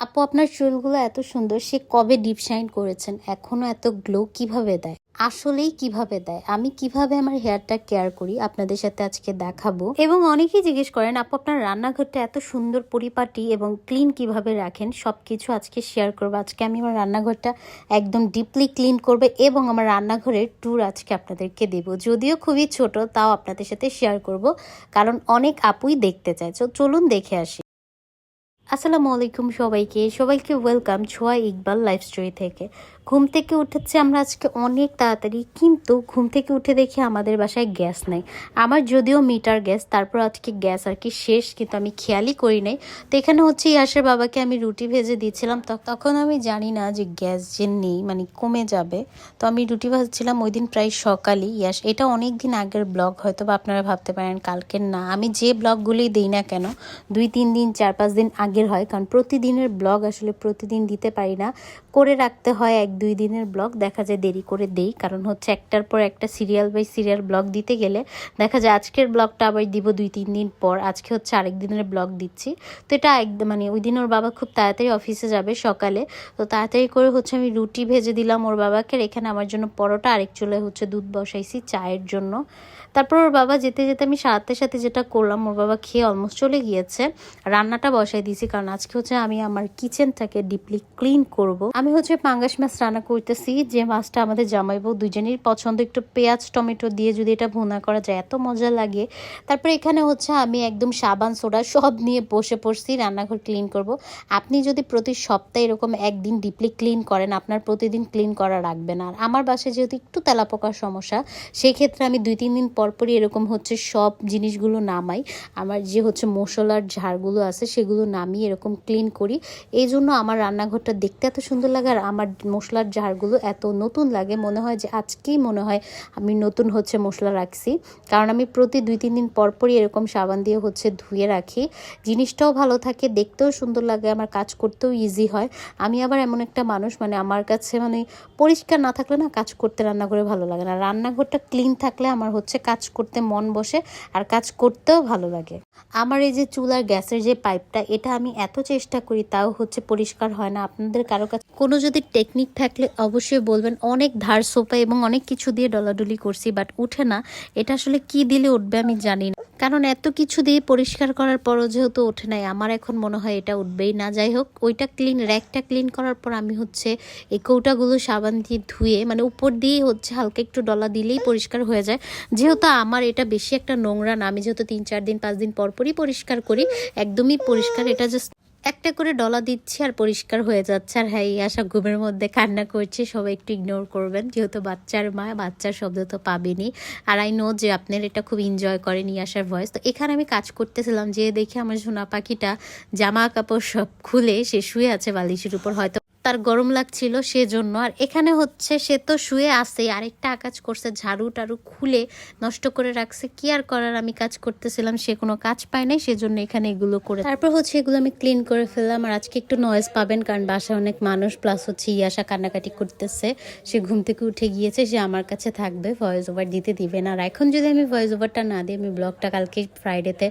আপু, আপনার চুলগুলো এত সুন্দর, সে কবে ডিপ শাইন করেছেন? এখনও এত গ্লো কীভাবে দেয়? আসলেই কীভাবে দেয়? আমি কীভাবে আমার হেয়ারটা কেয়ার করি? আপনাদের সাথে আজকে দেখাবো। এবং অনেকেই জিজ্ঞেস করেন, আপু, আপনার রান্নাঘরটা এত সুন্দর, পরিপাটি এবং ক্লিন কীভাবে রাখেন? সবকিছু আজকে শেয়ার করব। আজকে আমি আমার রান্নাঘরটা একদম ডিপলি ক্লিন করবে এবং আমার রান্নাঘরের ট্যুর আজকে আপনাদেরকে দেবো। যদিও খুবই ছোট, তাও আপনাদের সাথে শেয়ার করব। কারণ অনেক আপুই দেখতে চায়। চলুন দেখে আসি। আসসালামু আলাইকুম সবাইকে। সবাইকে ওয়েলকাম ছোয়া ইকবাল লাইফ স্টোরি থেকে। ঘুম থেকে উঠেছে আমরা আজকে অনেক তাড়াতাড়ি, কিন্তু ঘুম থেকে উঠে দেখি আমাদের বাসায় গ্যাস নাই। আমার যদিও মিটার গ্যাস, তারপর আজকে গ্যাস আর কি শেষ, কিন্তু আমি খেয়ালই করি নাই। তো এখানে হচ্ছে ইয়াসের বাবাকে আমি রুটি ভেজে দিয়েছিলাম তখন আমি জানি না যে গ্যাস যে নেই মানে কমে যাবে। তো আমি রুটি ভাজছিলাম ওই দিন প্রায় সকালই। ইয়াস, এটা অনেক দিন আগের ব্লগ, হয়তো বা আপনারা ভাবতে পারেন কালকের না। আমি যে ব্লগগুলি দিই না কেন, দুই, তিন দিন, চার, পাঁচ দিন আগের হয়, কারণ প্রতিদিনের ব্লগ আসলে প্রতিদিন দিতে পারি না। করে রাখতে হয় এক দুই দিনের ব্লগ, দেখা যায় দেরি করে দেই, কারণ হচ্ছে একটার পর একটা সিরিয়াল বাই সিরিয়াল ব্লগ দিতে গেলে দেখা যায় আজকের ব্লগটা আবার দিব দুই, তিন দিন পর, আজকে হচ্ছে আরেক দিনের ব্লগ দিচ্ছি। তো এটা একদম মানে ওই দিন ওর বাবা খুব তাড়াতাড়ি অফিসে যাবে সকালে, তো তাড়াতাড়ি করে হচ্ছে আমি রুটি ভেজে দিলাম ওর বাবাকে এখানে আমার জন্য পরোটা, আরেক চুলে হচ্ছে দুধ বসাইছি চায়ের জন্য। তারপর ওর বাবা যেতে যেতে আমি সাথে সাথে যেটা করলাম, ওর বাবা খেয়ে অলমোস্ট চলে গিয়েছে। রান্নাটা বসাই দিয়েছি, কারণ আজকে হচ্ছে আমি আমার কিচেনটাকে ডিপলি ক্লিন করব। আমি হচ্ছে পাঙ্গাস মাছ রান্না করতেছি, যে মাছটা আমাদের জামাইবউ দুজনেরই পছন্দ, একটু পেঁয়াজ, টমেটো দিয়ে যদি এটা ভুনা করা যায়, এত মজা লাগে। তারপরে এখানে হচ্ছে আমি একদম সাবান, সোডা সব নিয়ে বসে পড়ছি, রান্নাঘর ক্লিন করব। আপনি যদি প্রতি সপ্তাহে এরকম একদিন ডিপলি ক্লিন করেন, আপনার প্রতিদিন ক্লিন করা রাখবে না। আর আমার বাসায় যেহেতু একটু তেলাপোকার সমস্যা সেই ক্ষেত্রে আমি দুই, তিন দিন পরপরই এরকম হচ্ছে সব জিনিসগুলো নামাই। আমার যে হচ্ছে মশলার ঝাড়গুলো আছে, সেগুলো নামিয়ে এরকম ক্লিন করি। এই জন্য আমার রান্নাঘরটা দেখতে এত সুন্দর লাগে, আর আমার মশলার ঝাড়গুলো এত নতুন লাগে, মনে হয় যে আজকেই মনে হয় আমি নতুন হচ্ছে মশলা রাখছি। কারণ আমি প্রতি দুই, তিন দিন পরপরই এরকম সাবান দিয়ে হচ্ছে ধুয়ে রাখি। জিনিসটাও ভালো থাকে, দেখতেও সুন্দর লাগে, আমার কাজ করতেও ইজি হয়। আমি আবার এমন একটা মানুষ মানে আমার কাছে মানে পরিষ্কার না থাকলে না কাজ করতে রান্নাঘরে ভালো লাগে না। রান্নাঘরটা ক্লিন থাকলে আমার হচ্ছে কাজ করতে মন বসে আর কাজ করতেও ভালো লাগে। আমার এই যে চুলার গ্যাসের যে পাইপটা, এটা আমি এত চেষ্টা করি, তাও হচ্ছে পরিষ্কার হয় না। আপনাদের কারও কাছে কোনো যদি টেকনিক থাকলে অবশ্যই বলবেন, অনেক ধার সোপা এবং অনেক কিছু দিয়ে ডলাডলি করছি বাট উঠে না। এটা আসলে কি দিলে উঠবে আমি জানি না। কারণ এত কিছু দিয়ে পরিষ্কার করার পরও যেহেতু ওঠে নাই, আমার এখন মনে হয় এটা উঠবেই না। যাই হোক, ওইটা ক্লিন র্যাকটা ক্লিন করার পর আমি হচ্ছে এই কৌটাগুলো সাবান দিয়ে ধুয়ে মানে উপর দিয়ে হচ্ছে হালকা একটু ডলা দিলেই পরিষ্কার হয়ে যায়। যেহেতু আমার এটা বেশি একটা নোংরা না, আমি যেহেতু তিন, চার দিন, পাঁচ দিন পর পরই পরিষ্কার করি, একদমই পরিষ্কার, এটা জাস্ট একটা করে ডলা দিচ্ছি আর পরিষ্কার হয়ে যাচ্ছে। আর হ্যাঁ এই আশা ঘুমের মধ্যে কান্না করছে, সবাই একটু ইগনোর করবেন। যেহেতু বাচ্চার মা, বাচ্চার শব্দ তো পাবেনি আর আই নো যে আপনার এটা খুব এনজয় করেন ইয়াসার ভয়েস তো এখানে আমি কাজ করতেছিলাম যে দেখে আমার সোনা পাখিটা জামা কাপড় সব খুলে সে শুয়ে আছে বালিশের উপর, হয়তো তার গরম লাগছিল সেজন্য। আর এখানে হচ্ছে সে তো শুয়ে আসে আরেকটা কাজ করছে, ঝাড়ু টাড়ু খুলে নষ্ট করে রাখছে। কি আর করার? আমি কাজ করতেছিলাম, সে কোনো কাজ পায় নাই, সেজন্য এখানে এগুলো করে তারপর হচ্ছে এগুলো আমি ক্লিন করে ফেললাম। আর আজকে একটু নয়েজ পাবেন, কারণ বাসায় অনেক মানুষ প্লাস হচ্ছে ইয়াসা কান্নাকাটি করতেছে। সে ঘুম থেকে উঠে গিয়েছে, সে আমার কাছে থাকবে ভয়েস ওভার দিতে দিবে না। আর এখন যদি আমি ভয়েস ওভারটা না দিই, আমি ব্লগটা কালকে ফ্রাইডেতে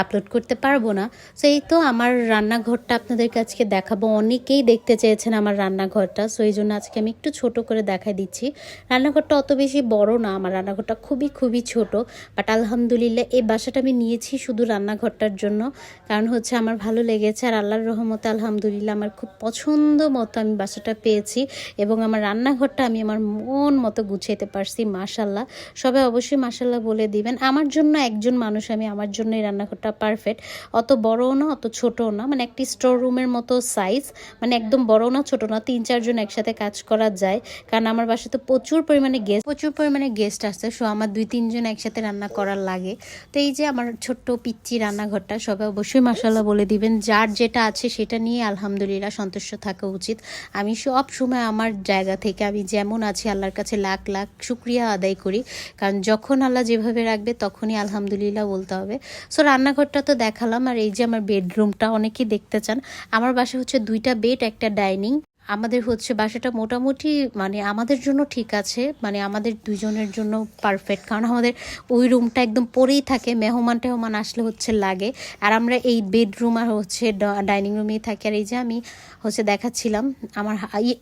আপলোড করতে পারব না। সো এই তো আমার রান্নাঘরটা আপনাদের কাছে দেখাবো। অনেকেই দেখতে চেয়েছেন আমার রান্নাঘরটা সো এই জন্য আজকে আমি একটু ছোট করে দেখাই দিচ্ছি। রান্নাঘরটা অত বেশি বড় না, আমার রান্নাঘরটা খুবই খুবই ছোট। বাট আলহামদুলিল্লাহ এই বাসাটা আমি নিয়েছি শুধু রান্নাঘরটার জন্য। কারণ হচ্ছে আমার ভালো লেগেছে আর আল্লাহর রহমতে আলহামদুলিল্লাহ আমার খুব পছন্দ মতো আমি বাসাটা পেয়েছি। এবং আমার রান্নাঘরটা আমি আমার মন মতো গুছাইতে পারছি মাশাল্লাহ সবাই অবশ্যই মাশাল্লাহ বলে দিবেন। আমার জন্য একজন মানুষ আমি, আমার জন্য এই রান্নাঘরটা পারফেক্ট অত বড়ও না, অত ছোটও না। মানে একটি স্টোর রুমের মতো সাইজ মানে একদম বড় না ছোট না, তিন, চারজন একসাথে কাজ করা যায়। কারণ আমার বাসায় তো প্রচুর পরিমাণে গেস্ট প্রচুর পরিমাণে গেস্ট আসছে সো আমার দুই, তিনজন একসাথে রান্না করার লাগে। তো এই যে আমার ছোট্ট পিচ্চি রান্নাঘরটা, সবাই অবশ্যই মাসাল্লাহ বলে দিবেন, যার যেটা আছে সেটা নিয়ে আলহামদুলিল্লাহ সন্তুষ্ট থাকা উচিত। আমি সব সময় আমার জায়গা থেকে আমি যেমন আছি, আল্লাহর কাছে লাখ লাখ শুক্রিয়া আদায় করি। কারণ যখন আল্লাহ যেভাবে রাখবে, তখনই আলহামদুলিল্লাহ বলতে হবে। সো রান্নাঘরটা তো দেখালাম, আর এই যে আমার বেডরুমটা অনেকেই দেখতে চান। আমার বাসা হচ্ছে দুইটা বেড একটা ডাইনিং আমাদের হচ্ছে বাসাটা মোটামুটি মানে আমাদের জন্য ঠিক আছে মানে আমাদের দুজনের জন্য পারফেক্ট কারণ আমাদের ওই রুমটা একদম পরেই থাকে, মেহমান টেহমান আসলে হচ্ছে লাগে। আর আমরা এই বেডরুম আর হচ্ছে ডাইনিং রুমেই থাকি। আর এই যে আমি হচ্ছে দেখাচ্ছিলাম, আমার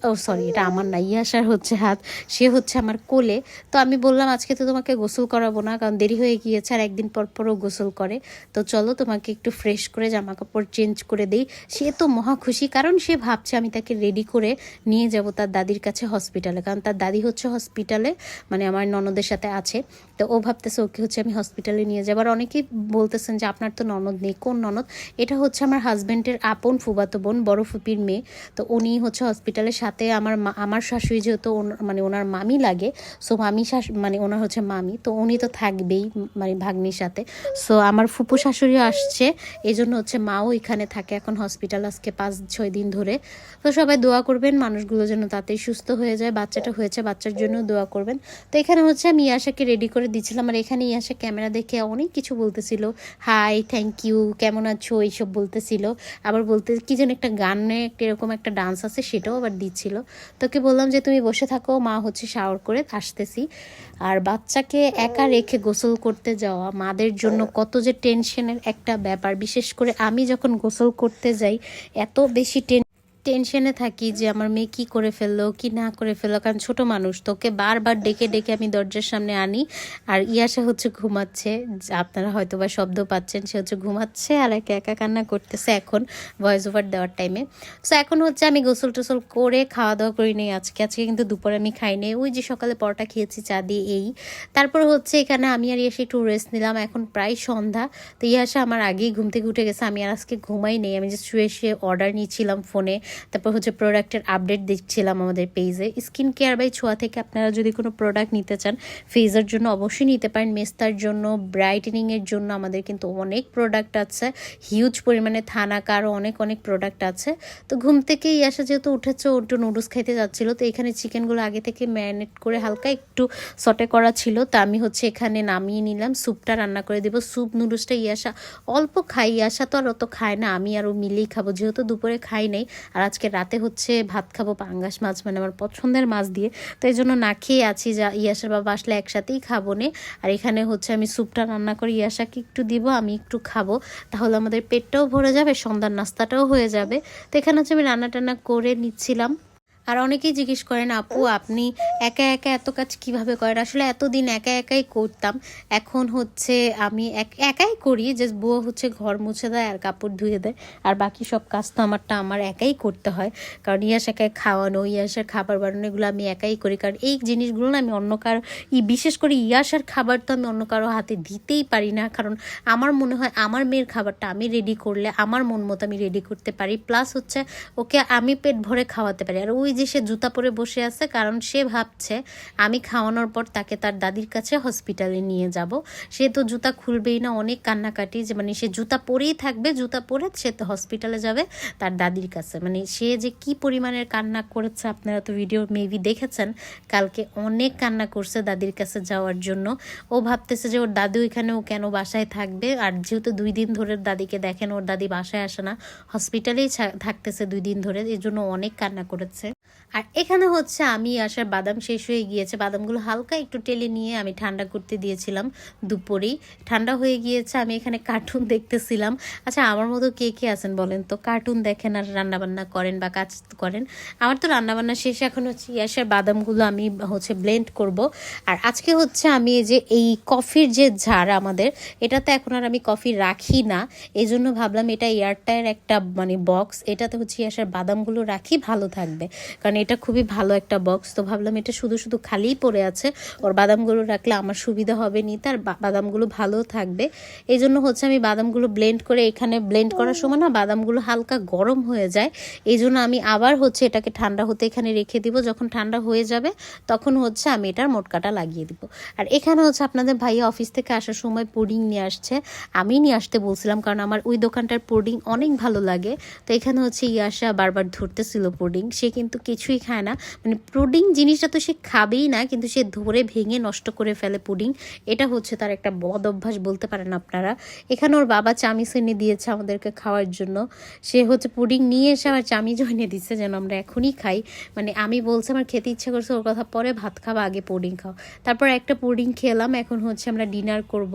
ও সরি এটা আমার না ইয়াসার হচ্ছে হাত, সে হচ্ছে আমার কোলে। তো আমি বললাম, আজকে তো তোমাকে গোসল করাবো না, কারণ দেরি হয়ে গিয়েছে আর একদিন পর পরও গোসল করে। তো চলো তোমাকে একটু ফ্রেশ করে জামা কাপড় চেঞ্জ করে দিই। সে তো মহা খুশি, কারণ সে ভাবছে আমি তাকে রেডি করে নিয়ে যাব তার দাদির কাছে হসপিটালে কারণ তার দাদি হচ্ছে হসপিটালে মানে আমার ননদের সাথে আছে। তো ও ভাবতেছে ওকে হচ্ছে আমি হসপিটালে নিয়ে যাব। আর অনেকেই বলতেছেন যে, আপনার তো ননদ নেই, কোন ননদ? এটা হচ্ছে আমার হাজব্যান্ডের আপন ফুবাতো বোন, বড় ফুপির মেয়ে। তো উনি হচ্ছে হসপিটালের সাথে আমার আমার শাশুড়ি যেহেতু মানে ওনার মামি লাগে সো মামি শাশু মানে ওনার হচ্ছে মামি। তো উনি তো থাকবেই মানে ভাগ্নির সাথে। সো আমার ফুপু শাশুড়ি আসছে এই জন্য হচ্ছে মাও এখানে থাকে এখন হসপিটাল আজকে পাঁচ ছয় দিন ধরে। তো সবাই দোয়া করবেন, মানুষগুলো যেন তাড়াতাড়ি সুস্থ হয়ে যায়, বাচ্চাটা হয়েছে, বাচ্চার জন্য দোয়া করবেন। তো এখানে হচ্ছে আমি ইয়াশাকে রেডি করে দিচ্ছিলাম আর এখানে ইয়াশা ক্যামেরা দেখে অনেক কিছু বলতেছিল। হাই থ্যাংক ইউ কেমন আছো? এইসব বলতেছিল। আবার বলতে, কি যেন একটা গানে এরকম একটা ডান্স আছে, সেটাও আবার দিচ্ছিল। তোকে বললাম যে, তুমি বসে থাকো, মা হচ্ছে শাওয়ার করে আসতেছি। আর বাচ্চাকে একা রেখে গোসল করতে যাওয়া, মাদের জন্য কত যে টেনশনের একটা ব্যাপার। বিশেষ করে আমি যখন গোসল করতে যাই, এত বেশি টেন টেনশনে থাকি যে আমার মেয়ে কি করে ফেলল, কি না করে ফেলল, কারণ ছোট মানুষ, তোকে বারবার ডেকে ডেকে আমি দরজার সামনে আনি আর ইয়াসা হচ্ছে ঘুমাচ্ছে। আপনারা হয়তো বা শব্দ পাচ্ছেন, সে হচ্ছে ঘুমাচ্ছে আর একা একা কান্না করতেছে এখন ভয়েস ওভার দেওয়ার টাইমে সো এখন হচ্ছে আমি গোসল টোসল করে খাওয়া দাওয়া করি নেই আজকে। আজকে কিন্তু দুপুরে আমি খাই নেই। ওই যে সকালে পরোটা খেয়েছি, চা দিয়ে এই। তারপর হচ্ছে এখানে আমি আর ইয়াসে একটু রেস্ট নিলাম। এখন প্রায় সন্ধ্যা। তো ইয়াসা আমার আগেই ঘুম থেকে উঠে গেছে। আমি আর আজকে ঘুমাই নেই। আমি যে শুয়ে শুয়ে অর্ডার নিয়েছিলাম ফোনে তারপর হচ্ছে প্রোডাক্টের আপডেট দেখছিলাম আমাদের পেজে স্কিন কেয়ার বাই ছোঁয়া থেকে আপনারা যদি কোনো প্রোডাক্ট নিতে চান ফেজের জন্য অবশ্যই নিতে পারেন। মেস্তার জন্য ব্রাইটেনিংয়ের জন্য আমাদের কিন্তু অনেক প্রোডাক্ট আছে। হিউজ পরিমাণে থানাকা আরও অনেক অনেক প্রোডাক্ট আছে। তো ঘুম থেকে ইয়াসা যেহেতু উঠেছে, ও একটু নুডলস খাইতে যাচ্ছিল, তো এখানে চিকেনগুলো আগে থেকে ম্যারিনেট করে হালকা একটু সটে করা ছিল। তা আমি হচ্ছে এখানে নামিয়ে নিলাম স্যুপটা রান্না করে দেবো। স্যুপ নুডলসটা ইয়াসা অল্প খাই ইয়াসা তো আর অত খায় না। আমি আরও মিলেই খাব। যেহেতু দুপুরে খাই নাই, আর আজকে রাতে হচ্ছে ভাত খাব পাঙ্গাস মাছ মানে আমার পছন্দের মাছ দিয়ে। তো এই জন্য না খেয়ে আছি, যা ইয়াসার বাবা আসলে একসাথেই খাব নে। আর এখানে হচ্ছে আমি স্যুপটা রান্না করে ইয়াসাকে একটু দিব, আমি একটু খাব। তাহলে আমাদের পেটটাও ভরে যাবে, সন্ধ্যার নাস্তাটাও হয়ে যাবে। তো এখানে হচ্ছে আমি রান্না টান্না করে নিচ্ছিলাম। আর অনেকেই জিজ্ঞেস করেন, আপু, আপনি একা একা এত কাজ কীভাবে করেন? আসলে এতদিন একা একাই করতাম। এখন হচ্ছে আমি এক- একাই করি যে বুয়া হচ্ছে ঘর মুছে দেয় আর কাপড় ধুয়ে দেয়। আর বাকি সব কাজ তো আমারটা, আমার একাই করতে হয়। কারণ ইয়াস একাই খাওয়ানো, ইয়াসের খাবার বানানো, এগুলো আমি একাই করি। কারণ এই জিনিসগুলো না আমি অন্য কারও, ই বিশেষ করে ইয়াসার খাবার তো আমি অন্য কারও হাতে দিতেই পারি না। কারণ আমার মনে হয়, আমার মেয়ের খাবারটা আমি রেডি করলে, আমার মন মতো আমি রেডি করতে পারি। প্লাস হচ্ছে ওকে আমি পেট ভরে খাওয়াতে পারি। আর ওই যে সে জুতা পরে বসে আছে, কারণ সে ভাবছে, আমি খাওয়ানোর পর তাকে তার দাদির কাছে হসপিটালে নিয়ে যাব। সে তো জুতা খুলবেই না, অনেক কান্নাকাটি, যে মানে সে জুতা পরেই থাকবে, জুতা পরে সে তো হসপিটালে যাবে তার দাদির কাছে। মানে সে যে কি পরিমাণের কান্না করেছে, আপনারা তো ভিডিও মেবি দেখেছেন, কালকে অনেক কান্না করছে দাদির কাছে যাওয়ার জন্য। ও ভাবতেছে যে ওর দাদি ওইখানে ও কেন বাসায় থাকবে? আর যেহেতু দুই দিন ধরে দাদিকে দেখেন, ওর দাদি বাসায় আসে না হসপিটালেই থাকতেছে দুই দিন ধরে এই জন্য অনেক কান্না করেছে। আর এখানে হচ্ছে আমি আসার বাদাম শেষ হয়ে গিয়েছে। বাদামগুলো হালকা একটু টেলে নিয়ে আমি ঠান্ডা করতে দিয়েছিলাম দুপুরেই। ঠান্ডা হয়ে গিয়েছে, আমি এখানে কার্টুন দেখতেছিলাম। আচ্ছা আমার মতো কে কে আছেন বলেন তো? কার্টুন দেখেন আর রান্নাবান্না করেন বা কাজ করেন। আমার তো রান্নাবান্না শেষ, এখন হচ্ছে ইয়াসের বাদামগুলো আমি হচ্ছে ব্লেন্ড করব। আর আজকে হচ্ছে আমি এই যে এই কফির যে ঝাড় আমাদের এটাতে এখন আর আমি কফি রাখি না। এই জন্য ভাবলাম এটা এয়ারটায়ার একটা মানে বক্স এটাতে হচ্ছে ইয়াসের বাদামগুলো রাখি, ভালো থাকবে। কারণ এটা খুবই ভালো একটা বক্স তো ভাবলাম এটা শুধু শুধু খালিই পড়ে আছে। ওর বাদামগুলো রাখলে আমার সুবিধা হবে নি, তার বাদামগুলো ভালো থাকবে। এই জন্য হচ্ছে আমি বাদামগুলো ব্লেন্ড করে এখানে ব্লেন্ড করার সময় না বাদামগুলো হালকা গরম হয়ে যায়। এই জন্য আমি আবার হচ্ছে এটাকে ঠান্ডা হতে এখানে রেখে দিব। যখন ঠান্ডা হয়ে যাবে তখন হচ্ছে আমি এটার মোটকাটা লাগিয়ে দিব। আর এখানে হচ্ছে আপনাদের ভাইয়া অফিস থেকে আসার সময় পুডিং নিয়ে আসছে। আমি নিয়ে আসতে বলছিলাম কারণ আমার ওই দোকানটার পুডিং অনেক ভালো লাগে। তো এখানে হচ্ছে ইয়াসা বারবার ধরতেছিল পুডিং। সে কিন্তু কিছুই খায় না। মানে পুডিং জিনিসটা তো সে খাবেই না, কিন্তু সে ধরে ভেঙে নষ্ট করে ফেলে পুডিং। এটা হচ্ছে তার একটা বদ অভ্যাস বলতে পারেন আপনারা। এখানে ওর বাবা চামিচ এনে দিয়েছে আমাদেরকে খাওয়ার জন্য। সে হচ্ছে পুডিং নিয়ে এসে আমার চামিচ এনে দিচ্ছে যেন আমরা এখনই খাই। মানে আমি বলছি, আমার খেতে ইচ্ছা করছে, ওর কথা পরে ভাত খাওয়া আগে পুডিং খাও। তারপর একটা পুডিং খেলাম, এখন হচ্ছে আমরা ডিনার করব।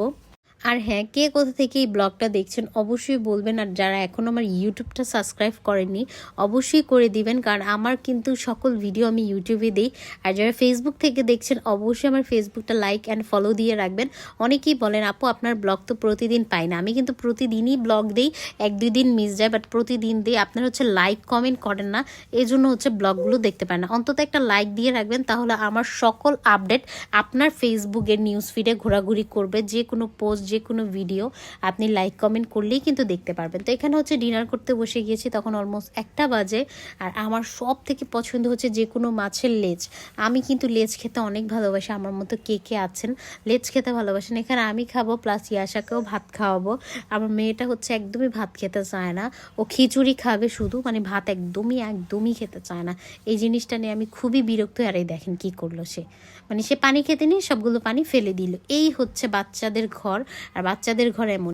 আর হ্যাঁ কে কোথা থেকে এই ব্লগটা দেখছেন অবশ্যই বলবেন, আর যারা এখন আমার ইউটিউবটা সাবস্ক্রাইব করেননি, অবশ্যই করে দিবেন, কারণ আমার কিন্তু সকল ভিডিও আমি ইউটিউবে দিই। আর যারা ফেসবুক থেকে দেখছেন, অবশ্যই আমার ফেসবুকটা লাইক অ্যান্ড ফলো দিয়ে রাখবেন। অনেকেই বলেন, আপু, আপনার ব্লগ তো প্রতিদিন পাই না। আমি কিন্তু প্রতিদিনই ব্লগ দিই, এক দুই দিন মিস যায় বাট প্রতিদিন দিই। আপনারা হচ্ছে লাইক কমেন্ট করেন না এই জন্য হচ্ছে ব্লগগুলো দেখতে পারেন না। অন্তত একটা লাইক দিয়ে রাখবেন, তাহলে আমার সকল আপডেট আপনার ফেসবুকের নিউজ ফিডে ঘোরাঘুরি করবে, যে কোনো পোস্ট যে কোনো ভিডিও আপনি লাইক কমেন্ট করলেই কিন্তু দেখতে পারবেন। তো এখানে হচ্ছে ডিনার করতে বসে গিয়েছি, তখন অলমোস্ট একটা বাজে। আর আমার সব থেকে পছন্দ হচ্ছে যে কোনো মাছের লেজ। আমি কিন্তু লেজ খেতে অনেক ভালোবাসি, আমার মতো কে কে আছেন? লেজ খেতে ভালোবাসেন। এখানে আমি খাব প্লাস ইয়াশাকেও ভাত খাওয়াবো। আমার মেয়েটা হচ্ছে একদমই ভাত খেতে চায় না। ও খিচুড়ি খাবে শুধু মানে ভাত একদমই একদমই খেতে চায় না। এই জিনিসটা নিয়ে আমি খুবই বিরক্ত, আর এই দেখেন কি করল সে। মানে সে পানি খেতে নিয়ে সবগুলো পানি ফেলে দিল। এই হচ্ছে বাচ্চাদের ঘর। আর বাচ্চাদের ঘরে এমন